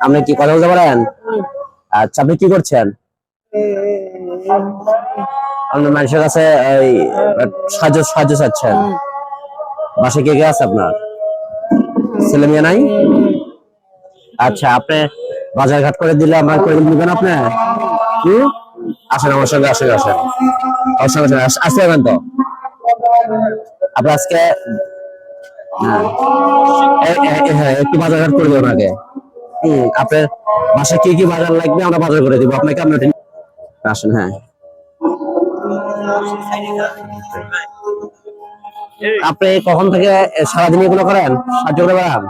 আপনি কি কথা বলতে পারেন? আচ্ছা আপনি কি করছেন? আপনার মানুষের কাছে সাহায্য সাহায্য চাচ্ছেন। বাসায় কে কে আছে আপনার? ছেলে মেয়ে নাই? আচ্ছা আপনি বাজার ঘাট করে দিলে আমার করে দিবেন আপনি? হুম আসেন, আমার সঙ্গে আসেন আসেন। আমার সঙ্গে আসেন, আস- আসতে পারবেন তো? আপনি আজকে হ্যাঁ একটু বাজার ঘাট করে দেবেন আগে। হম, আপনার বাসায় কি কি বাজার লাগবে আমরা বাজার করে দিব। আপনাকে আসেন হ্যাঁ। আপনি কখন থেকে সারাদিন এগুলো করেন? সাহায্য করে বেড়ান?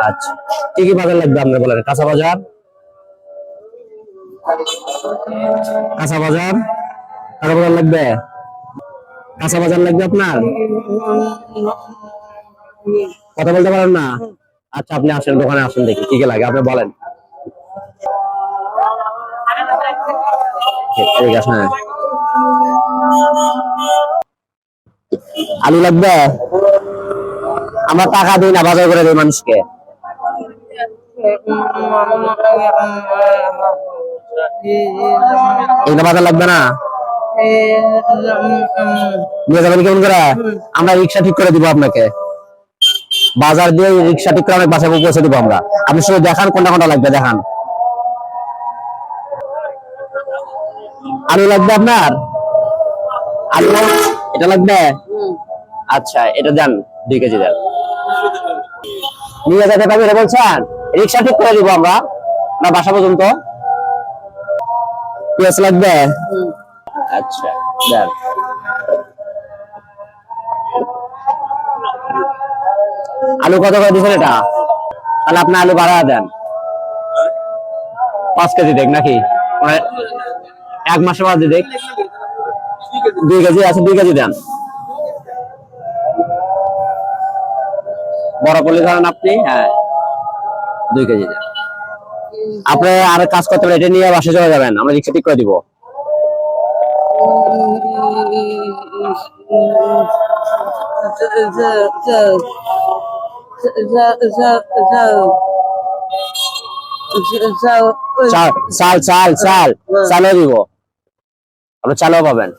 আচ্ছা। কি কি বাজার লাগবে আপনার বলেন? কাঁচা বাজার? কাঁচা বাজার? কাঁচা বাজার লাগবে? কাঁচা বাজার লাগবে আপনার? কথা বলতে পারেন না? আচ্ছা আপনি আসেন, দোকানে আসেন দেখি, কি কি লাগে, আপনি বলেন। ঠিক আছে হ্যাঁ। আলু লাগবে? আমরা টাকা দিই না, বাজার করে দিই মানুষকে। এগুলো বাজার লাগবে না? আমরা রিক্সা ঠিক করে দিব আপনাকে। বাজার দিয়ে রিক্সা ঠিক করে অনেক বাসায় পৌঁছে দিব আমরা। আপনি শুধু দেখান কোনটা কোনটা লাগবে, দেখান। আলু লাগবে আপনার? আলু? এটা লাগবে? আচ্ছা এটা দেন, দুই কেজি দেন। নিয়ে যেতে পারবেন এটা বলছেন? রিক্সা ঠিক করে দিব আমরা না বাসা পর্যন্ত। পেঁয়াজ লাগবে? আচ্ছা আলু কত করে দিচ্ছেন এটা? তাহলে আপনি আলু বাড়া দেন। পাঁচ কেজি দেখ নাকি? মানে এক মাসের বাদে দেখ। দুই কেজি আছে, দুই কেজি দেন। বড় পলি ধরেন আপনি হ্যাঁ। দুই কেজি দেন। আপনি আর কাজ করতে পারেন, এটা নিয়ে বাসে চলে যাবেন, আমরা রিক্সা ঠিক করে দিব। চাল চাল চাল চাল। চালও দিব। আপনি চালও পাবেন।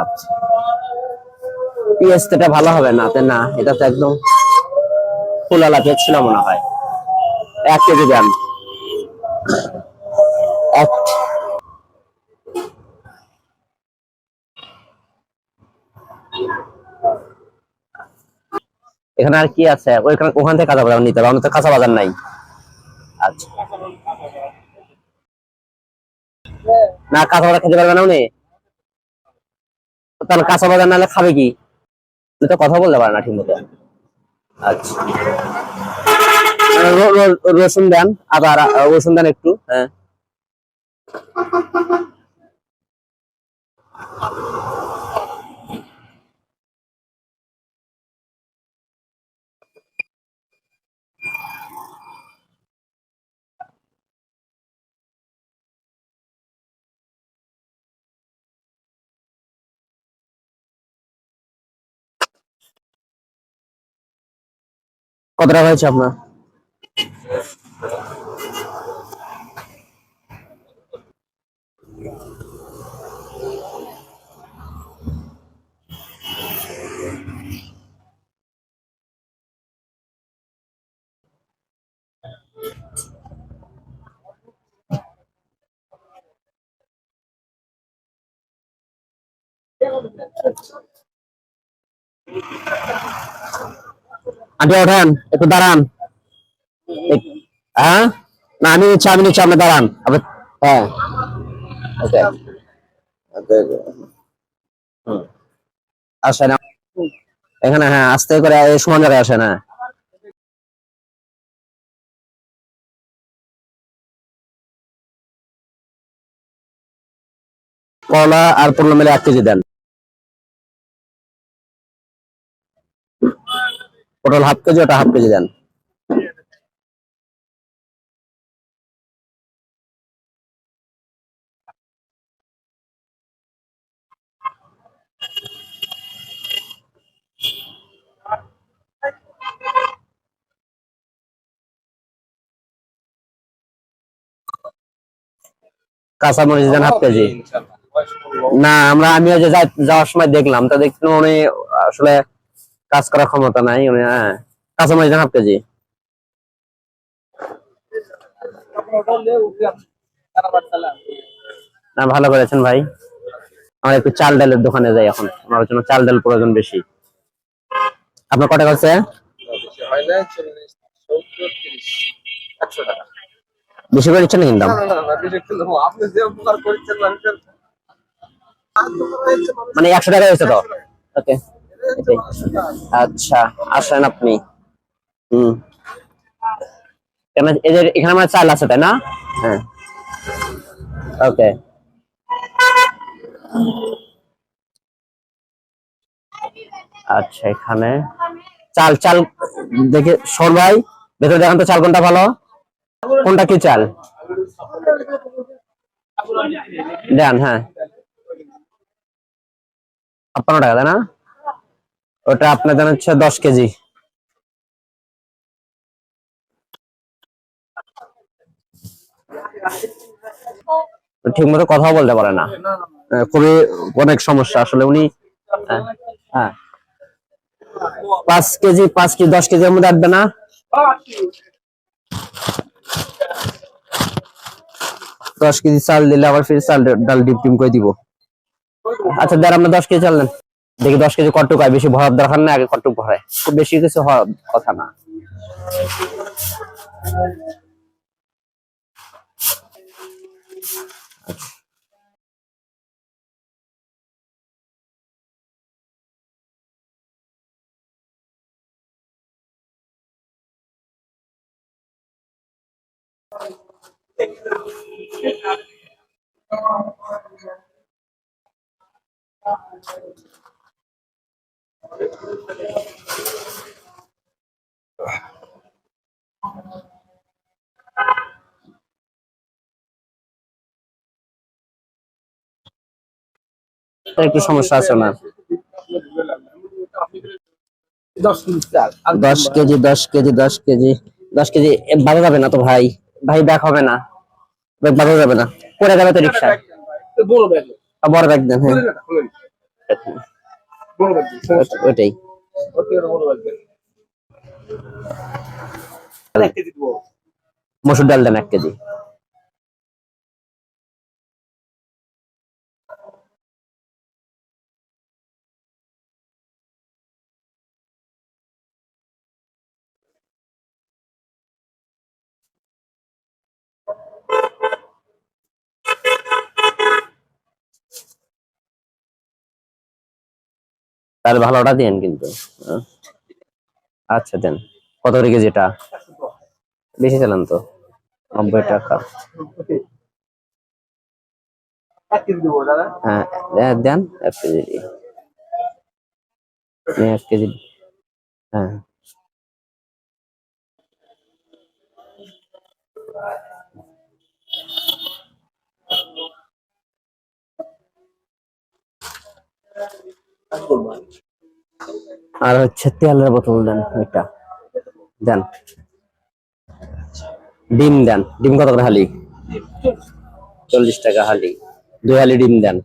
আচ্ছা। ভালো হবে না তে না? এটা তো একদম ফুলালা ছিল মনে হয়। এক কেজি দেন। এখানে আর কি আছে? ওইখানে ওখান থেকে কাঁচা বাজার নিতে হবে, আমাদের কাঁচা বাজার নাই। আচ্ছা। না, কাঁচা বাজার খেতে পারবে না উনি? তাহলে কাঁচা বাজার নাহলে খাবে কি? তো কথা বলতে পারে না ঠিক মতো। আচ্ছা। রসুন দেন আবার আহ, রসুন দেন একটু হ্যাঁ কত টাকা হয়েছে আপনার আন্টি ওঠেন একটু দাঁড়ান এক- হ্যাঁ? না, আমি নিচ্ছি আমি নিচ্ছি, আপনি দাঁড়ান। হ্যাঁ। আসেন। এখানে হ্যাঁ আস্তে করে সমান জায়গায় আসেন হ্যাঁ। কলা আর পনেরো মিলে এক কেজি দেন। পটল হাফ কেজি, ওটা হাফ কেজি দেন। কাঁচামরিচ দেন হাফ কেজি। না, আমরা আমি যে যাওয়ার সময় দেখলাম, তো দেখলাম উনি আসলে কাজ করার ক্ষমতা নাই, উনি হ্যাঁ কাঁচামরিচ দেন হাফ কেজি। না, ভালো করেছেন ভাই। আমার একটু চাল ডালের দোকানে যাই এখন। আমার জন্য চাল ডাল প্রয়োজন বেশি। আপনার কটা আছে বেশি করে দিচ্ছেন কিন্তু মানে একশো টাকা হয়েছে তো? ওকে আচ্ছা আসেন আপনি। হুম। এদের এখানে আমার চাল আছে তাই না? হ্যাঁ। ওকে। আচ্ছা এখানে চাল চাল দেখে শোন ভাই ভেতরে দেখান তো চাল কোনটা ভালো। কোনটা কি চাল? দেন হ্যাঁ। ছাপ্পান্ন টাকা তাই না? ওটা আপনার দেন হচ্ছে দশ কেজি। ঠিক মতো কথাও বলতে পারে না। খুবই অনেক সমস্যা আসলে উনি হ্যাঁ, হ্যাঁ। পাঁচ কেজি পাঁচ কেজি দশ কেজির মধ্যে আসবে না? দশ কেজি চাল দিলে আবার ফির চাল ডাল ডিপ টিম করে দিব। আচ্ছা দেন আমরা দশ কেজি চাল দেন দেখি দশ কেজি কটুক হয়? বেশি ভরার দরকার না, আগে কটুক ভরায়? খুব বেশি কিছু হওয়ার কথা না। একটু সমস্যা আছে না দশ কেজি দশ কেজি দশ কেজি দশ কেজি বাধা যাবে না তো ভাই? ভাই ব্যাগ হবে না। ব্যাগ বাধা যাবে না। পড়ে যাবে তো রিক্সা বড় ব্যাগ বড় ব্যাগ দেন হ্যাঁ। ওটাই মসুর ডাল দেন এক কেজি। তাহলে ভালোটা দেন কিন্তু। হ্যাঁ। আচ্ছা দেন। কত করে কেজি এটা? বেশি চালান তো। নব্বই টাকা। হ্যাঁ হ্যাঁ, দেন এক কেজি। এক কেজি। এক আর হচ্ছে তেলের বোতল দেন একটা। দেন। ডিম দেন। ডিম কত করে হালি? চল্লিশ টাকা হালি। দুই হালি ডিম দেন।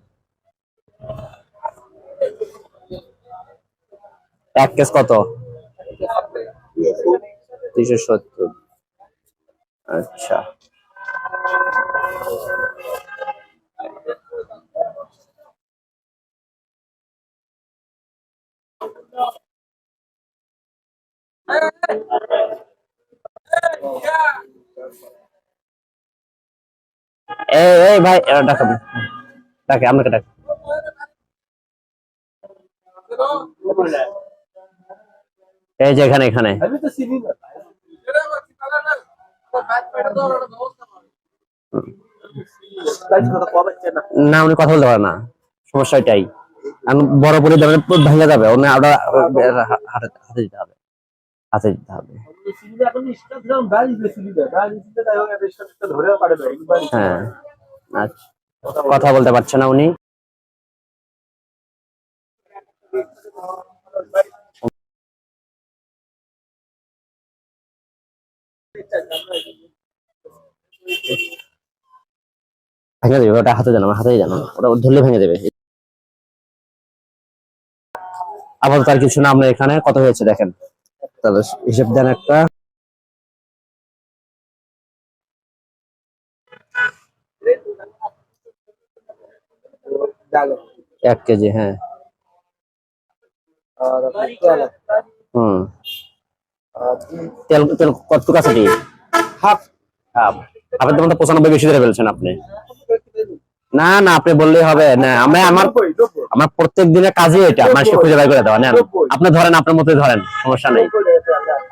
এক কেস কত? দুইশো সত্তর। আচ্ছা। এই ভাই এরা ডাকে আপনাকে ডাক এই যে এখানে এখানে। না, উনি কথা বলতে পারে না। সমস্যা এটাই। বড় পরিবার ভেঙে যাবে হাতে হাতে দিতে হবে। হাতে দিতে হবে। হ্যাঁ। আচ্ছা। কথা বলতে পারছে না উনি। ভেঙে দেবে ওটা হাতে জানো হাতেই জানো। ওটা ধরলে ভেঙে দেবে। আপাতত আর কিছু না আমরা এখানে। কত হয়েছে দেখেন? তাহলে হিসেব দেন একটা। এক কেজি হ্যাঁ। হুম। তেল তেল কতটুকু আছে হাফ। হাফ। হাফের পঁচানব্বই বেশি ধরে ফেলছেন আপনি। না না আপনি বললেই হবে। না আমরা আমার আমার প্রত্যেক দিনের কাজই এটা। মানুষকে খুঁজে বাই করে দেওয়া। নেন। আপনি ধরেন আপনার মতোই ধরেন। সমস্যা নেই।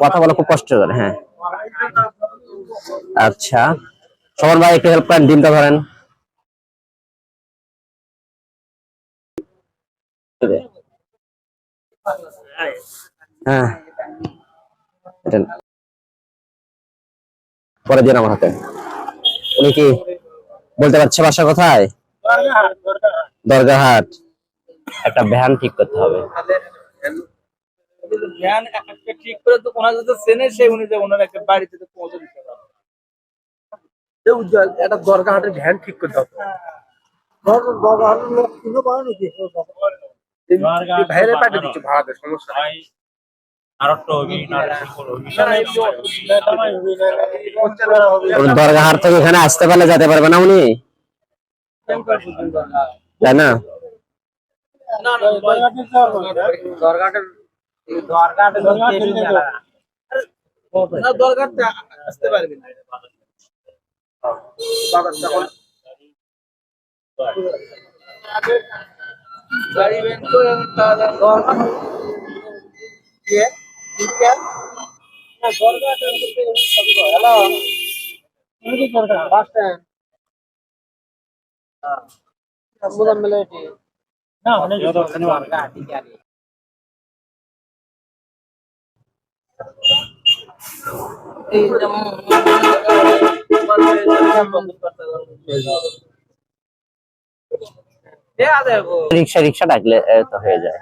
কথা বলা খুব কষ্ট করে হ্যাঁ। আচ্ছা সবার ভাই একটু হেল্প করেন, ডিমটা ধরেন। হ্যাঁ। পরে দিন আমার হাতে। উনি কি বলতে পারছে বাসা কোথায়? দরগাহাট একটা ভ্যান ঠিক করতে হবে। একটা ঠিক করে তো ওনার যাতে চেনে সেই অনুযায়ী ওনার একটা বাড়িতে পৌঁছে দিতে পারবে একটা দরকার হাটের ভ্যান ঠিক করতে হবে এই ভাইরে পাঠিয়ে দিচ্ছে ভাড়াতে সমস্যা উনি থেকে এখানে আসতে পারলে যেতে পারবে না উনি তাই না না, রিক্সা রিক্সা ডাকলে তো হয়ে যায়।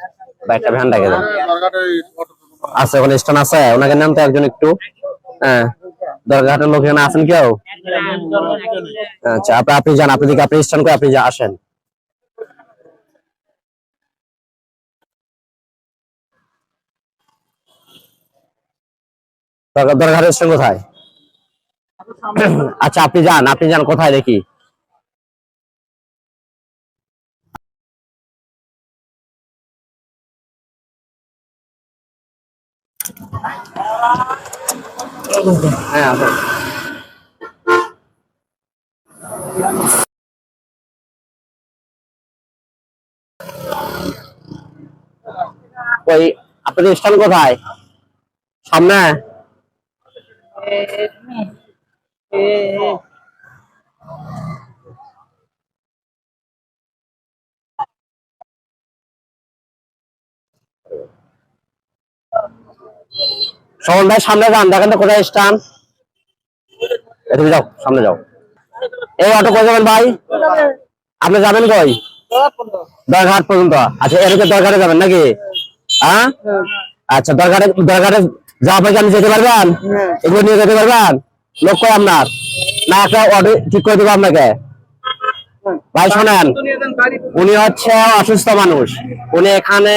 বা একটা ভ্যান ডাকে আছে ওখানে স্টান আছে। ওনাকে একজন একটু হ্যাঁ দরগাহাটের লোক এখানে আছেন কেউ আচ্ছা আপনি যান, আপনি দিকে আপনি স্টান করে আপনি আসেন। দরগাহাটের স্টান কোথায়? আচ্ছা আপনি যান আপনি যান, কোথায় দেখি? হ্যাঁ আসেন ওই আপনাদের স্থান কোথায় সামনে সবল ভাই, সামনে যান, দেখেন তো কোথায় তুমি যাও, সামনে যাও। এই অটো যাবেন ভাই? আপনি যাবেন কই? দরঘাট পর্যন্ত। আচ্ছা দরঘাটে যাবেন নাকি? হ্যাঁ? আচ্ছা দরঘাটে দরঘাটে যা পয়সা আপনি যেতে পারবেন? এগুলো নিয়ে যেতে পারবেন? লোক কই আপনার? না, একটা অটো ঠিক করে দেবো আপনাকে। ভাই, শোনেন। উনি হচ্ছে অসুস্থ মানুষ। উনি এখানে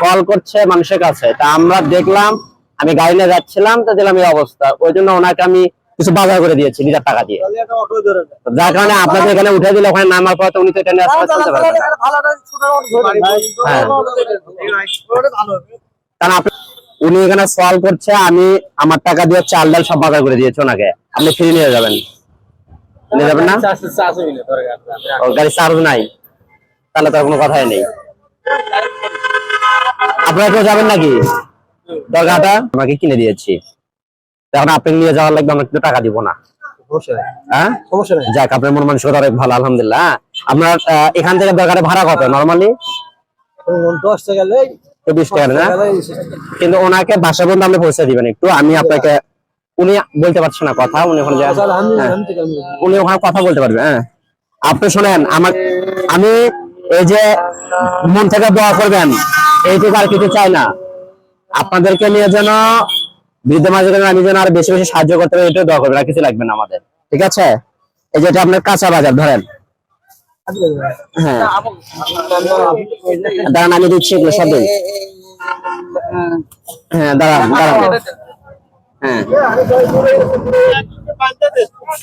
কল করছে মানুষের কাছে তা আমরা দেখলাম আমি গাড়ি নিয়ে যাচ্ছিলাম তো দিলাম এই অবস্থা ওই জন্য ওনাকে আমি কিছু বাজার করে দিয়েছি নিজের টাকা দিয়ে যার কারণে আপনাদের এখানে উঠে দিলে ওখানে নামার পর উনি তো এটা নিয়ে আসতে চলতে পারবেন না। হ্যাঁ। কারণ আপনি উনি এখানে সলভ করছে আমি আমার টাকা দিয়ে চাল ডাল সব বাজার করে দিয়েছি ওনাকে আপনি ফ্রি নিয়ে যাবেন নিয়ে যাবেন না গাড়ি চার্জ নাই তাহলে তো আর কোনো কথাই নেই আপনারা কেউ যাবেন নাকি? দরগাটা? আমাকে কিনে দিয়েছি। এখন আপনি নিয়ে যাওয়ার লাগবে আমরা কিন্তু টাকা দিব না। হ্যাঁ? যাক আপনার মন মানসিকতা অনেক ভালো আলহামদুলিল্লাহ হ্যাঁ? আপনার এখান থেকে দরকারে ভাড়া কত নর্মালি? দশ টাকা না? কিন্তু ওনাকে বাসা পর্যন্ত আপনি পৌঁছে দিবেন একটু আমি আপনাকে উনি বলতে পারছেন না কথা উনি ওখানে আলহামদুলিল্লাহ হ্যাঁ। উনি ওখানে কথা বলতে পারবে হ্যাঁ। আপনি শোনেন আমার আমি এই যে মন থেকে দোয়া করবেন এইটুকু আর কিছু চাই না। আপনাদেরকে নিয়ে যেন বৃদ্ধ মাঝে আমি যেন আর বেশি বেশি সাহায্য করতে পারি, এটাও দোয়া করবেন, আর কিছু লাগবে না আমাদের। ঠিক আছে? এই যে এটা আপনার কাঁচা বাজার, ধরেন। হ্যাঁ। দাঁড়ান, আমি দিচ্ছি হ্যাঁ দাঁড়ান দাঁড়ান। হ্যাঁ।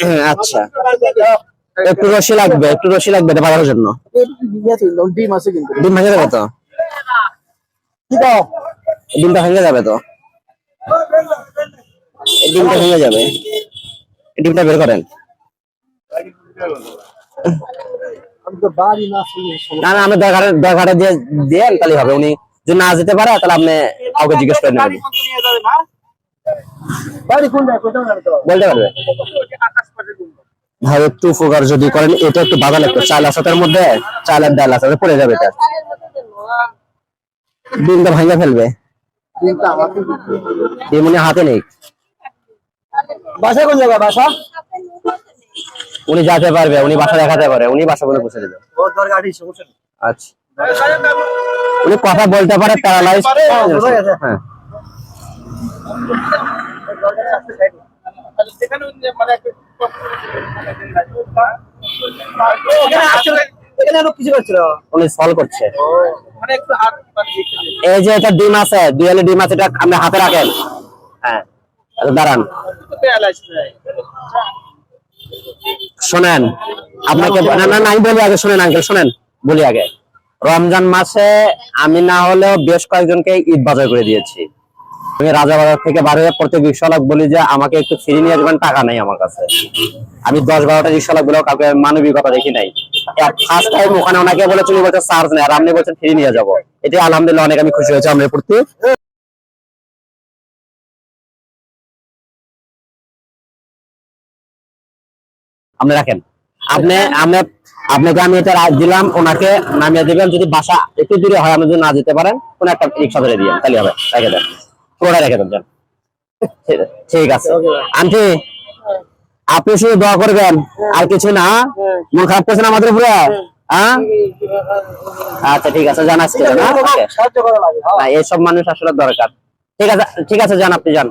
হ্যাঁ আচ্ছা। একটু রশি লাগবে একটু রশি লাগবে এটা বাঁধার জন্য। ডিম আছে কিন্তু ডিম ভেঙে যাবে তো? ডিমটা ভেঙে যাবে তো? ডিমটা ভেঙে যাবে। ডিমটা বের করেন। বাড়ি না না আমি দরকারে দরকারে দিয়ে দিয়ে তাহলে হবে। উনি যদি না যেতে পারে তাহলে আপনি কাউকে জিজ্ঞেস করে নেবেন। বলতে পারবে? ভাই একটু উপকার যদি করেন এটা একটু বাদাল একটু চাল আছে তার মধ্যে চালের ডাল আছে পড়ে যাবে এটা। ডিমটা ভাঙে ফেলবে। ডিম উনি হাতে নেই। বাসা কোন জায়গায় বাসা? উনি যেতে পারবে উনি বাসা দেখাতে পারে উনি বাসা বলে পৌঁছে দেবে। আচ্ছা। উনি কথা বলতে পারে প্যারালাইজ হ্যাঁ, এই যে এটা ডিম আছে দুয়ালে ডিম আছে এটা আপনি হাতে রাখেন। হ্যাঁ দাঁড়ান। শোনেন আপনাকে না না না, আমি বলি আগে শোনেন আঙ্কেল শোনেন বলি আগে। রমজান মাসে আমি না হলেও বেশ কয়েকজনকে ঈদ বাজার করে দিয়েছি। আমি রাজা বাজার থেকে বার হয়ে প্রত্যেক রিক্সাওয়ালাক বলি যে, আমাকে একটু ফ্রি নিয়ে যাবেন টাকা নেই আমার কাছে। আমি দশ বারোটা রিক্সাওয়ালাকগুলো কাউকে মানবিকতা দেখি নাই। ফার্স্ট টাইম ওখানে ওনাকে চার্জ নেই। আর আপনি বলছেন নিয়ে যাব। এটা আলহামদুলিল্লাহ অনেক আমি খুশি হয়েছি প্রতি আপনি রাখেন। আপনি আপনি, আপনাকে আমি এটা রাখ দিলাম, ওনাকে নামিয়ে দিবেন। যদি বাসা একটু দূরে হয়, আপনি যদি না যেতে পারেন, কোন একটা রিক্সা ধরে দিবেন। তাহলে হবে, রেখে দেন। পুরোটা রেখে দেবেন ঠিক- আছে। আন্টি আপনি শুধু দোয়া করবেন আর কিছু না? মন খারাপ করছেন আমাদের উপরে? হ্যাঁ? আচ্ছা ঠিক আছে করা লাগে হ্যাঁ। এইসব মানুষ আসলে দরকার। ঠিক আছে ঠিক আছে যান আপনি যান।